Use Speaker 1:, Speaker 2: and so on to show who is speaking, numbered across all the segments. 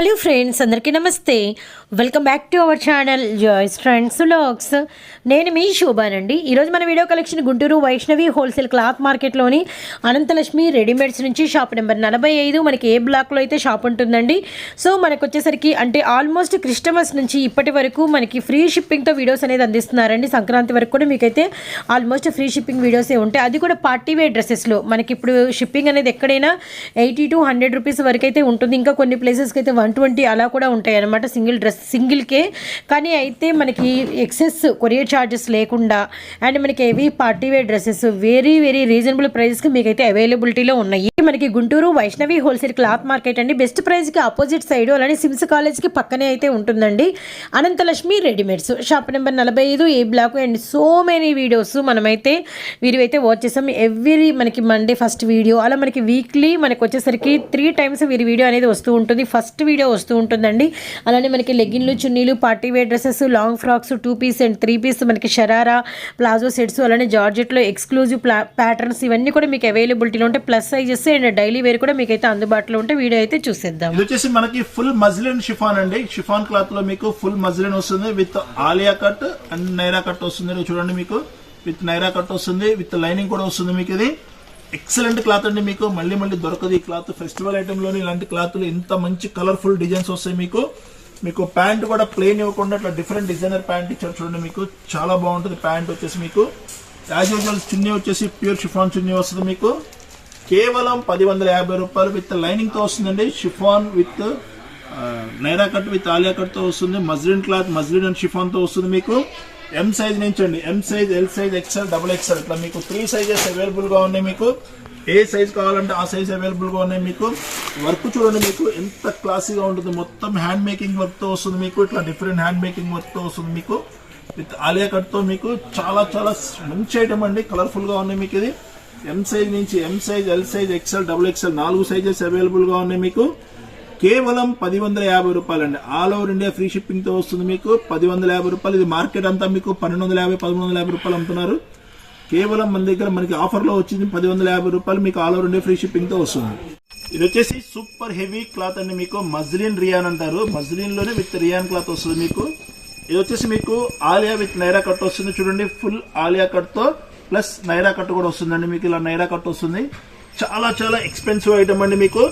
Speaker 1: Hello friends అందరికీ నమస్తే. Welcome back to our channel joys friends logs నేను మీ శోభానండి. ఈరోజు మన video collection Guntur Vaishnavi wholesale cloth మార్కెట్లోని Anantalakshmi readymades నుంచి షాప్ నెంబర్ నలభై ఐదు మనకి ఏ బ్లాక్లో అయితే షాప్ ఉంటుందండి. సో మనకు వచ్చేసరికి అంటే ఆల్మోస్ట్ క్రిస్టమస్ నుంచి ఇప్పటి వరకు మనకి ఫ్రీ షిప్పింగ్తో వీడియోస్ అనేది అందిస్తున్నారండి. సంక్రాంతి వరకు కూడా మీకైతే ఆల్మోస్ట్ ఫ్రీ షిప్పింగ్ వీడియోసే ఉంటాయి. అది కూడా పార్టీ వేర్ డ్రెస్సెస్లో. మనకి ఇప్పుడు షిప్పింగ్ అనేది ఎక్కడైనా ఎయిటీ టు హండ్రెడ్ రూపీస్ వరకు అయితే ఉంటుంది. ఇంకా కొన్ని ప్లేసెస్కి అయితే వన్ ట్వంటీ అలా కూడా ఉంటాయి అనమాట సింగిల్ డ్రెస్ సింగిల్కే. కానీ అయితే మనకి ఎక్సెస్ కొరియర్ ఛార్జెస్ లేకుండా అండ్ మనకి ఏవి party wear dresses very very reasonable ప్రైస్కి మీకైతే అవైలబిలిటీలో ఉన్నాయి. మనకి Guntur Vaishnavi wholesale cloth market అండి. బెస్ట్ ప్రైస్కి ఆపోజిట్ సైడ్ అలానే సిమ్స్ కాలేజ్కి పక్కనే అయితే ఉంటుందండి. అనంతలక్ష్మి రెడీమేడ్స్. షాప్ నెంబర్ నలభై ఐదు A block and so many videos మనమైతే వీరివైతే వాచ్ చేసాం ఎవ్రీ మనకి మండే ఫస్ట్ వీడియో అలా మనకి వీక్లీ మనకి వచ్చేసరికి త్రీ టైమ్స్ వీరి వీడియో అనేది వస్తూ ఉంటుంది. ఫస్ట్ వీడియో వస్తూ ఉంటుందండి. అలానే మనకి లెగిన్లు చున్నీలు party wear dresses long frocks two piece and three piece మనకి షరారా ప్లాజో సెట్స్ అలానే జార్జెట్లో ఎక్స్క్లూజివ్ ప్లా ప్యాటర్న్స్ ఇవన్నీ కూడా మీకు అవైలబిలిటీలో ఉంటాయి plus sizes and daily wear కూడా మీకు అయితే అందుబాటులో ఉంటే వీడియో అయితే చూసేద్దాం.
Speaker 2: ఇది వచ్చేసి మనకి ఫుల్ మజ్లిన్ షిఫాన్ అండి. షిఫాన్ క్లాత్లో మీకు ఫుల్ మజ్లిన్ వస్తుంది with Alia cut and Naira cut వస్తుంది. చూడండి మీకు. విత్ నైరా కట్ వస్తుంది విత్ లైనింగ్ కూడా వస్తుంది మీకు ఇది. ఎక్సలెంట్ క్లాత్ అండి మీకు. మళ్ళీ మళ్ళీ దొరకదు ఈ క్లాత్. ఫెస్టివల్ ఐటమ్లోని ఇలాంటి క్లాత్లు ఇంత మంచి కలర్ఫుల్ డిజైన్స్ వస్తాయి మీకు. మీకు ప్యాంట్ కూడా ప్లెయిన్ ఇవ్వకుండా ఇట్లా డిఫరెంట్ డిజైనర్ ప్యాంట్ ఇచ్చారు చూడండి మీకు. చాలా బాగుంటుంది ప్యాంట్ వచ్చేసి మీకు. యాజ్ యూజువల్ చున్నీ వచ్చేసి ప్యూర్ షిఫాన్ చున్నీ వస్తుంది మీకు. కేవలం పది వందల యాభై రూపాయలు విత్ లైనింగ్తో వస్తుందండి. Chiffon with Naira cut with Alia కట్తో వస్తుంది. మజ్లిన్ క్లాత్ మజ్లిన్ అండ్ షిఫాన్తో వస్తుంది మీకు. ఎం సైజ్ నుంచి అండి M size L size XL double XL ఇట్లా మీకు త్రీ సైజెస్ అవైలబుల్గా ఉన్నాయి మీకు. ఏ సైజ్ కావాలంటే ఆ సైజ్ అవైలబుల్గా ఉన్నాయి మీకు. వర్క్ చూడండి మీకు. ఎంత క్లాసీగా ఉంటుంది. మొత్తం హ్యాండ్ మేకింగ్ వర్క్తో వస్తుంది మీకు. ఇట్లా డిఫరెంట్ హ్యాండ్ మేకింగ్ వర్క్తో వస్తుంది మీకు. విత్ ఆలియా కట్తో మీకు. చాలా చాలా మంచి ఐటమ్ అండి. కలర్ఫుల్గా ఉన్నాయి మీకు ఇది. ఎం సైజ్ నుంచి M size L size XL double XL నాలుగు సైజెస్ అవైలబుల్గా ఉన్నాయి మీకు. కేవలం పది వందల యాభై రూపాయలండి. ఆల్ ఓవర్ ఇండియా ఫ్రీ షిప్పింగ్తో వస్తుంది మీకు. పది వందల యాభై రూపాయలు. ఇది మార్కెట్ అంతా మీకు పన్నెండు వందల యాభై పదమూడు వందల యాభై రూపాయలు అమ్ముతున్నారు. కేవలం మన దగ్గర మనకి ఆఫర్లో వచ్చింది పది వందల యాభై రూపాయలు. మీకు ఆల్ ఓవర్ ఇండియా ఫ్రీ షిప్పింగ్తో వస్తుంది. ఇది వచ్చేసి సూపర్ హెవీ క్లాత్ అండి మీకు. మజ్లిన్ రియాన్ అంటారు. మజ్లిన్లోనే విత్ రియాన్ క్లాత్ వస్తుంది మీకు. ఇది వచ్చేసి మీకు ఆలియా విత్ నైరా కట్ వస్తుంది. చూడండి ఫుల్ ఆలియా కట్తో ప్లస్ నైరా కట్ కూడా వస్తుందండి మీకు ఇలా నైరా కట్ వస్తుంది. చాలా చాలా ఎక్స్పెన్సివ్ ఐటమ్ అండి మీకు.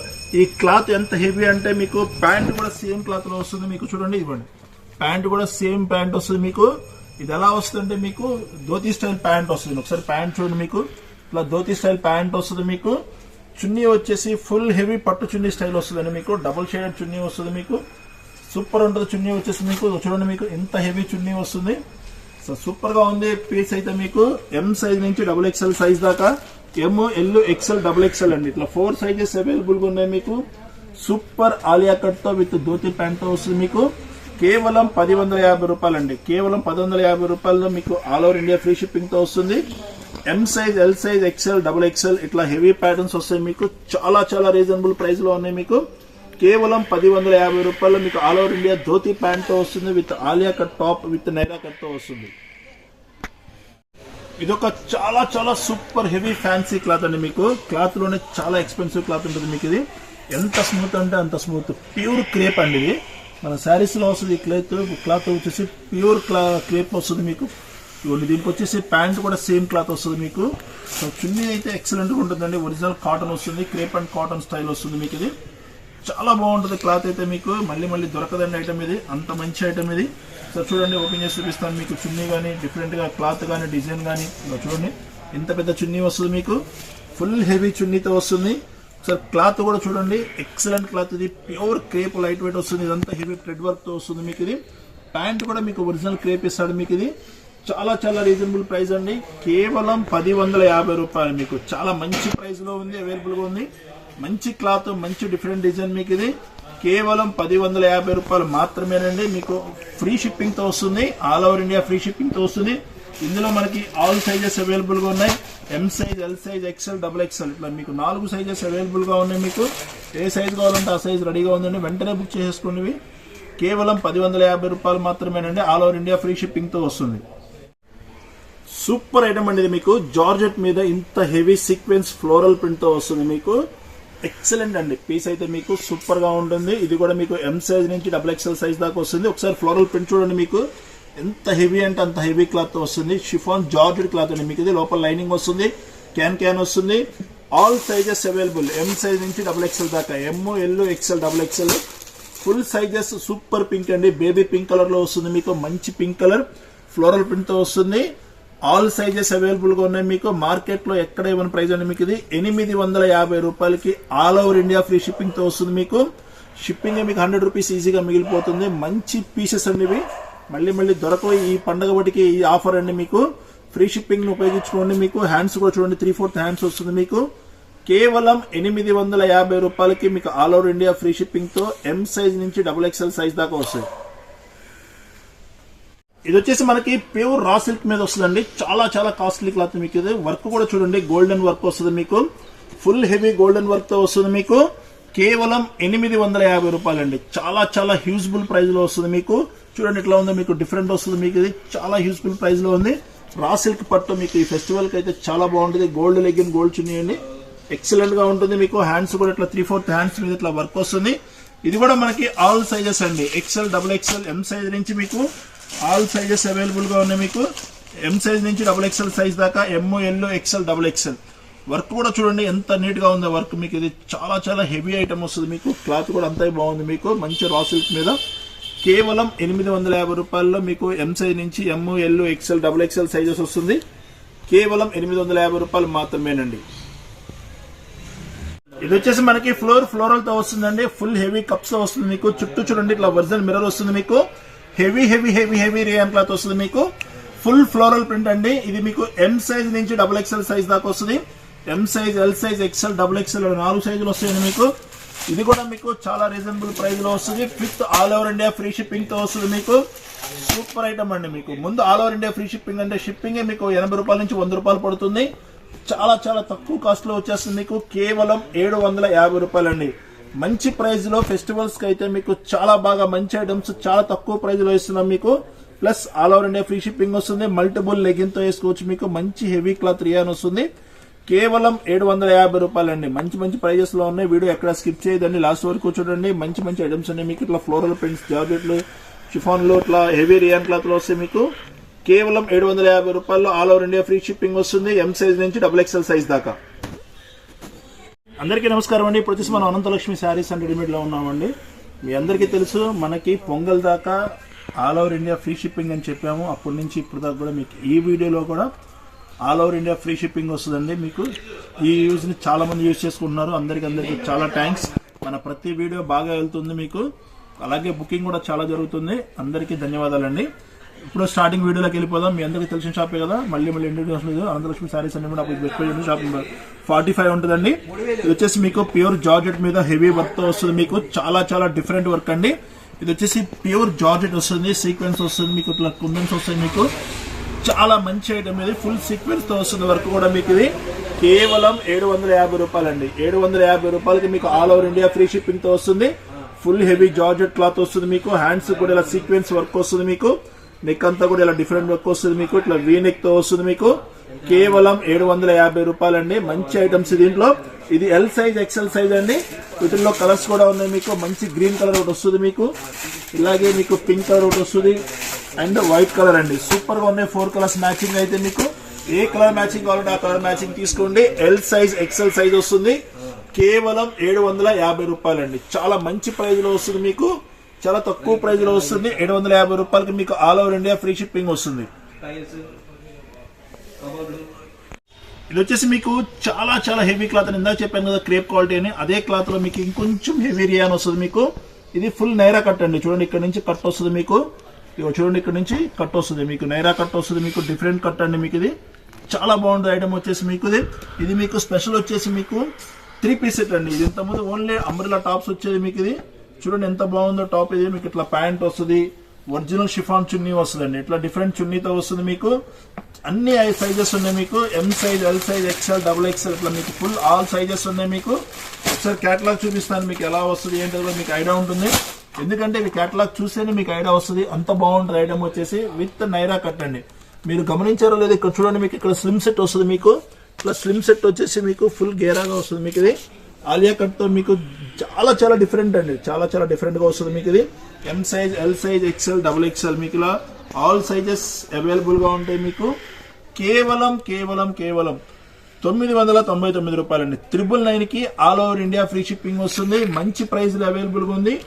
Speaker 2: ఈ క్లాత్ ఎంత హెవీ అంటే మీకు ప్యాంట్ కూడా సేమ్ క్లాత్లో వస్తుంది మీకు చూడండి ఇవ్వండి. ప్యాంట్ కూడా సేమ్ ప్యాంట్ వస్తుంది మీకు. ఇది ఎలా వస్తుందంటే మీకు ధోతి స్టైల్ ప్యాంట్ వస్తుంది. ఒకసారి ప్యాంట్ చూడండి మీకు. ఇట్లా ధోతి స్టైల్ ప్యాంట్ వస్తుంది మీకు. చున్నీ వచ్చేసి ఫుల్ హెవీ పట్టు చున్నీ స్టైల్ వస్తుందండి మీకు. డబుల్ షేడెడ్ చున్నీ వస్తుంది మీకు. సూపర్ ఉంటుంది చున్నీ వచ్చేసి మీకు. చూడండి మీకు ఎంత హెవీ చున్నీ వస్తుంది. సో సూపర్గా ఉంది పీస్ అయితే మీకు ఎం సైజ్ నుంచి డబుల్ ఎక్స్ఎల్ సైజ్ దాకా. M L XL double XL అండి. ఇట్లా ఫోర్ సైజెస్ అవైలబుల్గా ఉన్నాయి మీకు. సూపర్ ఆలియా కట్తో విత్ ధోతి ప్యాంట్తో వస్తుంది మీకు. కేవలం పది వందల యాభై రూపాయలు అండి కేవలం పది వందల యాభై రూపాయల్లో మీకు ఆల్ ఓవర్ ఇండియా ఫ్రీ షిప్పింగ్తో వస్తుంది. M size L size XL double XL ఇట్లా హెవీ ప్యాటర్న్స్ వస్తాయి మీకు. చాలా చాలా రీజనబుల్ ప్రైస్లో ఉన్నాయి మీకు. కేవలం పది వందల యాభై రూపాయలు మీకు ఆల్ ఓవర్ ఇండియా ధోతి ప్యాంట్తో వస్తుంది with Alia cut top with Naira కట్తో వస్తుంది. ఇది ఒక చాలా చాలా సూపర్ హెవీ ఫ్యాన్సీ క్లాత్ అండి మీకు. క్లాత్లోనే చాలా ఎక్స్పెన్సివ్ క్లాత్ ఉంటుంది మీకు ఇది. ఎంత స్మూత్ అంటే అంత స్మూత్. ప్యూర్ క్రేప్ అండి ఇది. మన శారీస్లో వస్తుంది ఈ క్లాత్ క్లాత్ వచ్చేసి ప్యూర్ క్లా క్రేప్ వస్తుంది మీకు. ఇవన్నీ దీనికి వచ్చేసి ప్యాంట్ కూడా సేమ్ క్లాత్ వస్తుంది మీకు. సో చున్నీ అయితే ఎక్సలెంట్గా ఉంటుందండి. ఒరిజినల్ కాటన్ వస్తుంది క్రేప్ అండ్ కాటన్ స్టైల్ వస్తుంది మీకు ఇది. చాలా బాగుంటుంది క్లాత్ అయితే మీకు. మళ్ళీ మళ్ళీ దొరకదండి ఐటమ్ ఇది. అంత మంచి ఐటమ్ ఇది. సార్ చూడండి ఓపెన్ చేసి చూపిస్తాను మీకు. చున్నీ కానీ డిఫరెంట్గా క్లాత్ కానీ డిజైన్ కానీ ఇలా చూడండి ఎంత పెద్ద చున్నీ వస్తుంది మీకు. ఫుల్ హెవీ చున్నీతో వస్తుంది. సార్ క్లాత్ కూడా చూడండి. ఎక్సలెంట్ క్లాత్ ఇది. ప్యూర్ క్రేప్ లైట్ వెయిట్ వస్తుంది. ఇదంతా హెవీ థ్రెడ్ వర్క్తో వస్తుంది మీకు ఇది. ప్యాంట్ కూడా మీకు ఒరిజినల్ క్రేప్ ఇస్తాడు మీకు ఇది. చాలా చాలా రీజనబుల్ ప్రైస్ అండి. కేవలం పది వందల యాభై రూపాయలు మీకు. చాలా మంచి ప్రైస్లో ఉంది అవైలబుల్గా ఉంది. మంచి క్లాత్ మంచి డిఫరెంట్ డిజైన్ మీకు ఇది కేవలం పది వందల యాభై రూపాయలు మాత్రమేనండి. మీకు ఫ్రీ షిప్పింగ్తో వస్తుంది. ఆల్ ఓవర్ ఇండియా ఫ్రీ షిప్పింగ్తో వస్తుంది. ఇందులో మనకి ఆల్ సైజెస్ అవైలబుల్గా ఉన్నాయి. M size L size XL double XL ఇట్లా మీకు నాలుగు సైజెస్ అవైలబుల్గా ఉన్నాయి మీకు. ఏ సైజ్ కావాలంటే ఆ సైజ్ రెడీగా ఉందండి. వెంటనే బుక్ చేసేసుకోండి కేవలం పది వందల యాభై రూపాయలు మాత్రమేనండి. ఆల్ ఓవర్ ఇండియా ఫ్రీ షిప్పింగ్తో వస్తుంది. సూపర్ ఐటమ్ అండి ఇది మీకు. జార్జెట్ మీద ఇంత హెవీ సీక్వెన్స్ ఫ్లోరల్ ప్రింట్తో వస్తుంది మీకు. ఎక్సలెంట్ అండి. పీస్ అయితే మీకు సూపర్గా ఉంటుంది. ఇది కూడా మీకు ఎం సైజ్ నుంచి డబుల్ ఎక్స్ఎల్ సైజ్ దాకా వస్తుంది. ఒకసారి ఫ్లోరల్ ప్రింట్ చూడండి మీకు. ఎంత హెవీ అంటే అంత హెవీ క్లాత్ వస్తుంది. షిఫాన్ జార్జెడ్ క్లాత్ అండి. మీకు ఇది లోపల లైనింగ్ వస్తుంది. క్యాన్ క్యాన్ వస్తుంది. All sizes available M size నుంచి డబుల్ ఎక్స్ఎల్ దాకా. M L XL double XL full sizes super pink అండి. బేబీ పింక్ కలర్లో వస్తుంది మీకు. మంచి పింక్ కలర్ ఫ్లోరల్ ప్రింట్తో వస్తుంది. ఆల్ సైజెస్ అవైలబుల్గా ఉన్నాయి మీకు. మార్కెట్లో ఎక్కడ ఇవ్వని ప్రైస్ అండి మీకు ఇది? ఎనిమిది వందల యాభై రూపాయలకి ఆల్ ఓవర్ ఇండియా ఫ్రీ షిప్పింగ్తో వస్తుంది మీకు. షిప్పింగ్ మీకు హండ్రెడ్ రూపీస్ ఈజీగా మిగిలిపోతుంది. మంచి పీసెస్ అండి ఇవి. మళ్ళీ మళ్ళీ దొరకవు. ఈ పండగ బట్టికి ఈ ఆఫర్ అండి మీకు. ఫ్రీ షిప్పింగ్ను ఉపయోగించుకోండి మీకు. హ్యాండ్స్ కూడా చూడండి. త్రీ ఫోర్త్ హ్యాండ్స్ వస్తుంది మీకు. కేవలం ఎనిమిది వందల యాభై రూపాయలకి మీకు ఆల్ ఓవర్ ఇండియా ఫ్రీ షిప్పింగ్తో ఎం సైజ్ నుంచి డబుల్ ఎక్స్ఎల్ సైజ్ దాకా వస్తుంది ఇది వచ్చేసి మనకి ప్యూర్ రా సిల్క్ మీద వస్తుందండి. చాలా చాలా కాస్ట్లీ క్లాత్ మీకు ఇది. వర్క్ కూడా చూడండి గోల్డెన్ వర్క్ వస్తుంది మీకు. ఫుల్ హెవీ గోల్డెన్ వర్క్తో వస్తుంది మీకు. కేవలం ఎనిమిది వందల యాభై రూపాయలండి. చాలా చాలా హ్యూజ్బుల్ ప్రైస్లో వస్తుంది మీకు. చూడండి ఇట్లా ఉందో మీకు డిఫరెంట్ వస్తుంది మీకు ఇది. చాలా హ్యూజ్బుల్ ప్రైస్లో ఉంది. రా సిల్క్ పట్టు మీకు ఈ ఫెస్టివల్కి అయితే చాలా బాగుంటుంది. గోల్డ్ లెగ్గిన్ గోల్డ్ చున్నీ ఎక్సలెంట్గా ఉంటుంది మీకు. హ్యాండ్స్ కూడా ఇట్లా త్రీ ఫోర్త్ హ్యాండ్స్ మీద ఇట్లా వర్క్ వస్తుంది. ఇది కూడా మనకి ఆల్ సైజెస్ అండి. XL double XL M size నుంచి మీకు. ఆల్ సైజెస్ అవైలబుల్గా ఉన్నాయి మీకు. ఎం సైజ్ నుంచి డబుల్ ఎక్సెల్ సైజ్ దాకా M L XL double XL work కూడా చూడండి ఎంత నీట్గా ఉందో వర్క్ మీకు. ఇది చాలా చాలా హెవీ ఐటమ్ వస్తుంది మీకు. క్లాత్ కూడా అంతే బాగుంది మీకు. మంచి రా సిల్క్ మీద. కేవలం ఎనిమిది వందల యాభై రూపాయల్లో మీకు ఎం సైజ్ నుంచి M L XL double XL sizes వస్తుంది. కేవలం ఎనిమిది వందల యాభై రూపాయలు మాత్రమేనండి. ఇది వచ్చేసి మనకి ఫ్లోర్ ఫ్లోరల్తో వస్తుందండి. ఫుల్ హెవీ కప్స్ వస్తుంది మీకు. చుట్టూ చూడండి ఇట్లా ఒరిజినల్ మిర్రర్ వస్తుంది మీకు. Heavy heavy heavy heavy rayon cloth వస్తుంది మీకు. ఫుల్ ఫ్లోరల్ ప్రింట్ అండి. ఇది మీకు ఎం సైజ్ నుంచి డబుల్ ఎక్స్ఎల్ సైజ్ దాకా వస్తుంది. M size L size XL double XL నాలుగు సైజులు వస్తాయండి మీకు. ఇది కూడా మీకు చాలా రీజనబుల్ ప్రైస్లో వస్తుంది. Fifth all over India free షిప్పింగ్తో వస్తుంది మీకు. సూపర్ ఐటమ్ అండి మీకు. ముందు all over India free shipping అంటే షిప్పింగ్ మీకు ఎనభై రూపాయల నుంచి వంద రూపాయలు పడుతుంది. చాలా చాలా తక్కువ కాస్ట్లో వచ్చేస్తుంది మీకు. కేవలం ఏడు వందల యాభై రూపాయలండి. మంచి ప్రైస్లో ఫెస్టివల్స్కి అయితే మీకు చాలా బాగా మంచి ఐటమ్స్ చాలా తక్కువ ప్రైస్లో ఇస్తున్నాం మీకు. Plus all over India free shipping వస్తుంది. మల్టిపుల్ లెగిన్తో వేసుకోవచ్చు మీకు. మంచి హెవీ క్లాత్ రియాన్ వస్తుంది. కేవలం ఏడు వందల యాభై రూపాయలండి. మంచి మంచి ప్రైజెస్లో ఉన్నాయి. వీడియో ఎక్కడ స్కిప్ చేయదండి లాస్ట్ వరకు చూడండి. మంచి మంచి ఐటమ్స్ ఉన్నాయి మీకు. ఇట్లా ఫ్లోరల్ ప్రింట్స్ జార్జెట్లు షిఫాన్లు ఇట్లా హెవీ రియాన్ క్లాత్లో వస్తాయి మీకు. కేవలం ఏడు వందల యాభై రూపాయల్లో all over India free shipping వస్తుంది. ఎం సైజ్ నుంచి డబుల్ ఎక్స్ఎల్ సైజ్ దాకా. అందరికీ నమస్కారం అండి. ఇప్పుడు వచ్చేసి మనం అనంతలక్ష్మి శారీస్ అండ్ రెడీమేడ్లో ఉన్నామండి. మీ అందరికీ తెలుసు మనకి పొంగల్ దాకా all over India free shipping అని చెప్పాము. అప్పటి నుంచి ఇప్పుడు దాకా కూడా మీకు ఈ వీడియోలో కూడా all over India free shipping వస్తుందండి. మీకు ఈ యూజ్ని చాలామంది చాలా మంది యూజ్ చేసుకుంటున్నారు. అందరికి అందరికీ చాలా థ్యాంక్స్. మన ప్రతి వీడియో బాగా వెళ్తుంది మీకు. అలాగే బుకింగ్ కూడా చాలా జరుగుతుంది. అందరికీ ధన్యవాదాలండి. ఇప్పుడు స్టార్టింగ్ వీడియోలోకి వెళ్ళిపోదాం. మీ అందరికీ తెలిసిన షాపే కదా? మళ్ళీ మళ్ళీ ఇంట్రడ్యూస్ లేదు అనంతలక్ష్మి సారీస్ అన్ని కూడా best price shop forty five ఉంటుందండి. ఇది వచ్చేసి మీకు ప్యూర్ జార్జెట్ మీద హెవీ వర్క్తో వస్తుంది మీకు. చాలా చాలా డిఫరెంట్ వర్క్ అండి. ఇది వచ్చేసి ప్యూర్ జార్జెట్ వస్తుంది. సీక్వెన్స్ వస్తుంది మీకు. ఇట్లా కుందన్స్ వస్తాయి మీకు. చాలా మంచి ఐటమ్ ఇది. ఫుల్ సీక్వెన్స్తో వస్తుంది వర్క్ కూడా మీకు ఇది. కేవలం ఏడు వందల యాభై రూపాయలండి. ఏడు వందల యాభై రూపాయలకి మీకు ఆల్ ఓవర్ ఇండియా ఫ్రీ షిప్పింగ్తో వస్తుంది. ఫుల్ హెవీ జార్జెట్ క్లాత్ వస్తుంది మీకు. హ్యాండ్స్ కూడా ఇలా సీక్వెన్స్ వర్క్ వస్తుంది మీకు. నెక్ అంతా కూడా ఇలా డిఫరెంట్ వర్క్ వస్తుంది మీకు ఇట్లా వీ నెక్తో వస్తుంది మీకు. కేవలం ఏడు వందల యాభై రూపాయలండి. మంచి ఐటమ్స్ దీంట్లో ఇది ఎల్ సైజ్ ఎక్సెల్ సైజ్ అండి. వీటిల్లో కలర్స్ కూడా ఉన్నాయి మీకు. మంచి గ్రీన్ కలర్ ఒకటి వస్తుంది మీకు. ఇలాగే మీకు పింక్ కలర్ ఒకటి వస్తుంది. అండ్ వైట్ కలర్ అండి. సూపర్గా ఉన్నాయి. ఫోర్ కలర్స్ మ్యాచింగ్ అయితే మీకు. ఏ కలర్ మ్యాచింగ్ కావాలంటే ఆ కలర్ మ్యాచింగ్ తీసుకోండి. ఎల్ సైజ్ ఎక్సెల్ సైజ్ వస్తుంది. కేవలం ఏడు వందల యాభై రూపాయలండి. చాలా మంచి ప్రైస్లో వస్తుంది మీకు. చాలా తక్కువ ప్రైస్లో వస్తుంది. ఏడు వందల యాభై రూపాయలకి మీకు all over India free shipping వస్తుంది. ఇది వచ్చేసి మీకు చాలా చాలా హెవీ క్లాత్ అని ఇందాక చెప్పాను కదా క్రేప్ క్వాలిటీ అని. అదే క్లాత్లో మీకు ఇంకొంచెం హెవీ రియాన్ వస్తుంది మీకు. ఇది ఫుల్ నైరా కట్ అండి. చూడండి ఇక్కడ నుంచి కట్ వస్తుంది మీకు. చూడండి ఇక్కడ నుంచి కట్ వస్తుంది మీకు. నైరా కట్ వస్తుంది మీకు. డిఫరెంట్ కట్ అండి మీకు ఇది. చాలా బాగుంటుంది ఐటమ్ వచ్చేసి మీకు ఇది. ఇది మీకు స్పెషల్ వచ్చేసి మీకు త్రీ పీస్ సెట్ అండి. ఇది ఇంతకుముందు ఓన్లీ అంబ్రిలా టాప్స్ వచ్చేది మీకు ఇది. చూడండి ఎంత బాగుందో టాప్ ఇది మీకు ఇట్లా ప్యాంట్ వస్తుంది. ఒరిజినల్ షిఫాన్ చున్నీ వస్తుందండి. ఇట్లా డిఫరెంట్ చున్నీతో వస్తుంది మీకు. అన్ని సైజెస్ ఉన్నాయి మీకు. M size L size XL double XL ఇట్లా మీకు ఫుల్ ఆల్ సైజెస్ ఉన్నాయి మీకు. ఒకసారి కేటలాగ్ చూపిస్తాను మీకు ఎలా వస్తుంది ఏంటో కూడా మీకు ఐడియా ఉంటుంది. ఎందుకంటే ఇవి కేటలాగ్ చూస్తేనే మీకు ఐడియా వస్తుంది. అంత బాగుంటుంది ఐటమ్ వచ్చేసి విత్ నైరా కట్ అండి. మీరు గమనించారో లేదో ఇక్కడ చూడండి మీకు. ఇక్కడ స్లిమ్ సెట్ వస్తుంది మీకు. ఇట్లా స్లిమ్ సెట్ వచ్చేసి మీకు ఫుల్ గేరాగా వస్తుంది మీకు ఇది. ఆలియా కట్తో మీకు చాలా చాలా డిఫరెంట్ అండి. చాలా చాలా డిఫరెంట్గా వస్తుంది మీకు ఇది. M size L size XL double XL మీకు ఇలా ఆల్ సైజెస్ అవైలబుల్గా ఉంటాయి మీకు. కేవలం కేవలం కేవలం తొమ్మిది వందల తొంభై తొమ్మిది రూపాయలండి. త్రిబుల్ నైన్కి all over India free shipping వస్తుంది. మంచి ప్రైస్లో అవైలబుల్గా ఉంది.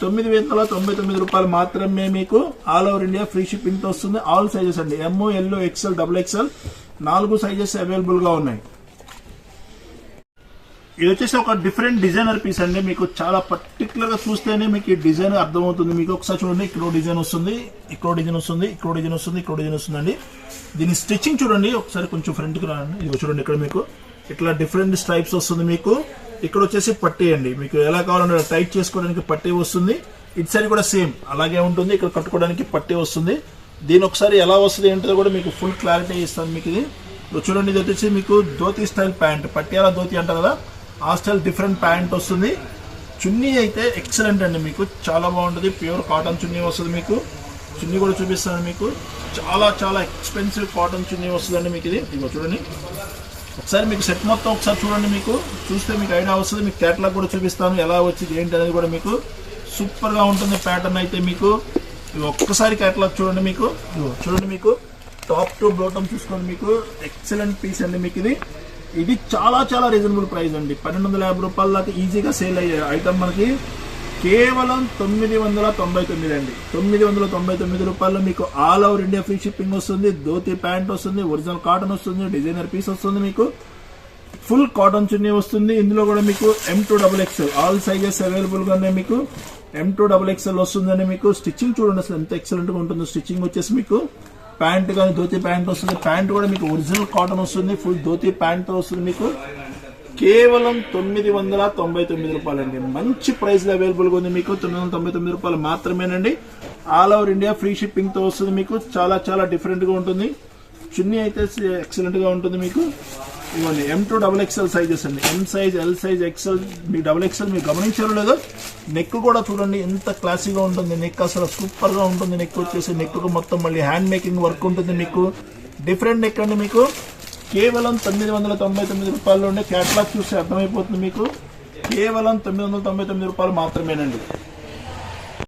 Speaker 2: తొమ్మిది వందల తొంభై తొమ్మిది రూపాయలు మాత్రమే మీకు ఆల్ ఓవర్ ఇండియా ఫ్రీ షిప్పింగ్తో వస్తుంది. ఆల్ సైజెస్ అండి. ఎంఓ ఎల్ఓ ఎక్స్ఎల్ డబుల్ ఎక్స్ఎల్ నాలుగు సైజెస్ అవైలబుల్గా ఉన్నాయి. ఇది వచ్చేసి ఒక డిఫరెంట్ డిజైనర్ పీస్ అండి. మీకు చాలా పర్టికులర్గా చూస్తేనే మీకు ఈ డిజైన్ అర్థమవుతుంది. మీకు ఒకసారి చూడండి ఇక్కడ డిజైన్ వస్తుంది ఇక్కడ డిజైన్ వస్తుంది ఇక్కడ డిజైన్ వస్తుంది ఇక్కడ డిజైన్ వస్తుందండి. దీని స్టిచ్చింగ్ చూడండి ఒకసారి కొంచెం ఫ్రంట్కి రాండి. ఇది చూడండి ఇక్కడ మీకు ఇట్లా డిఫరెంట్ స్ట్రైప్స్ వస్తుంది మీకు. ఇక్కడ వచ్చేసి పట్టీ అండి. మీకు ఎలా కావాలంటే టైట్ చేసుకోవడానికి పట్టీ వస్తుంది. ఇటు సైడ్ కూడా సేమ్ అలాగే ఉంటుంది. ఇక్కడ కట్టుకోవడానికి పట్టీ వస్తుంది. దీని ఒకసారి ఎలా వస్తుంది ఏంటో కూడా మీకు ఫుల్ క్లారిటీ ఇస్తాను మీకు ఇది. చూడండి ఇది వచ్చేసి మీకు ధోతి స్టైల్ ప్యాంట్. పట్యాల ధోతి అంటారు కదా. హాస్టల్ డిఫరెంట్ ప్యాంట్ వస్తుంది. చున్నీ అయితే ఎక్సలెంట్ అండి మీకు. చాలా బాగుంటుంది. ప్యూర్ కాటన్ చున్నీ వస్తుంది మీకు. చున్నీ కూడా చూపిస్తాను మీకు. చాలా చాలా ఎక్స్పెన్సివ్ కాటన్ చున్నీ వస్తుందండి మీకు ఇది. ఇదిగో చూడండి. ఒకసారి మీకు సెట్ మొత్తం ఒకసారి చూడండి మీకు. చూస్తే మీకు ఐడియా వస్తుంది. మీకు క్యాటలాగ్ కూడా చూపిస్తాను. ఎలా వచ్చింది ఏంటి అనేది కూడా మీకు. సూపర్గా ఉంటుంది ప్యాటర్న్ అయితే మీకు. ఇవి ఒక్కసారి క్యాటలాగ్ చూడండి మీకు. చూడండి మీకు. టాప్ టు బోటం చూసుకోండి మీకు. ఎక్సలెంట్ పీస్ అండి మీకు ఇది. ఇది చాలా చాలా రీజనబుల్ ప్రైస్ అండి. పన్నెండు వందల యాభై రూపాయల దాకా ఈజీగా సేల్ అయ్యే ఐటమ్ మనకి కేవలం తొమ్మిది వందల తొంభై తొమ్మిది అండి. తొమ్మిది వందల తొంభై తొమ్మిది రూపాయల్లో మీకు all over India free shipping వస్తుంది ధోతి ప్యాంట్ వస్తుంది ఒరిజినల్ కాటన్ వస్తుంది డిజైనర్ పీస్ వస్తుంది మీకు. ఫుల్ కాటన్ చున్నీ వస్తుంది. ఇందులో కూడా మీకు M to double XL all sizes అవైలబుల్గా ఉన్నాయి మీకు. ఎం టూ డబుల్ ఎక్స్ఎల్ వస్తుందండి మీకు. స్టిచ్చింగ్ చూడండి అసలు ఎంత ఎక్సలెంట్గా ఉంటుందో. స్టిచ్చింగ్ వచ్చేసి మీకు ప్యాంట్ కానీ ధోతి ప్యాంట్ వస్తుంది. ప్యాంట్ కూడా మీకు ఒరిజినల్ కాటన్ వస్తుంది. ఫుల్ ధోతి ప్యాంట్ వస్తుంది మీకు. కేవలం తొమ్మిది వందల తొంభై తొమ్మిది రూపాయలండి. మంచి ప్రైస్లో అవైలబుల్గా ఉంది మీకు. తొమ్మిది వందల తొంభై తొమ్మిది రూపాయలు మాత్రమేనండి. ఆల్ ఓవర్ ఇండియా ఫ్రీ షిప్పింగ్తో వస్తుంది మీకు. చాలా చాలా డిఫరెంట్గా ఉంటుంది. చున్నీ అయితే ఎక్సలెంట్గా ఉంటుంది మీకు. ఇవ్వండి M to double XL sizes అండి. M size L size XL మీ డబుల్ ఎక్స్ఎల్ మీరు గమనించారు లేదో. నెక్ కూడా చూడండి ఎంత క్లాసీగా ఉంటుంది నెక్ అసలు సూపర్గా ఉంటుంది నెక్ వచ్చేసి. నెక్ మొత్తం మళ్ళీ హ్యాండ్ మేకింగ్ వర్క్ ఉంటుంది మీకు. డిఫరెంట్ నెక్ అండి మీకు. కేవలం తొమ్మిది వందల తొంభై తొమ్మిది రూపాయలు ఉండే క్యాట్లాగ్ చూస్తే అర్థమైపోతుంది మీకు. కేవలం తొమ్మిది వందల తొంభై తొమ్మిది రూపాయలు మాత్రమేనండి.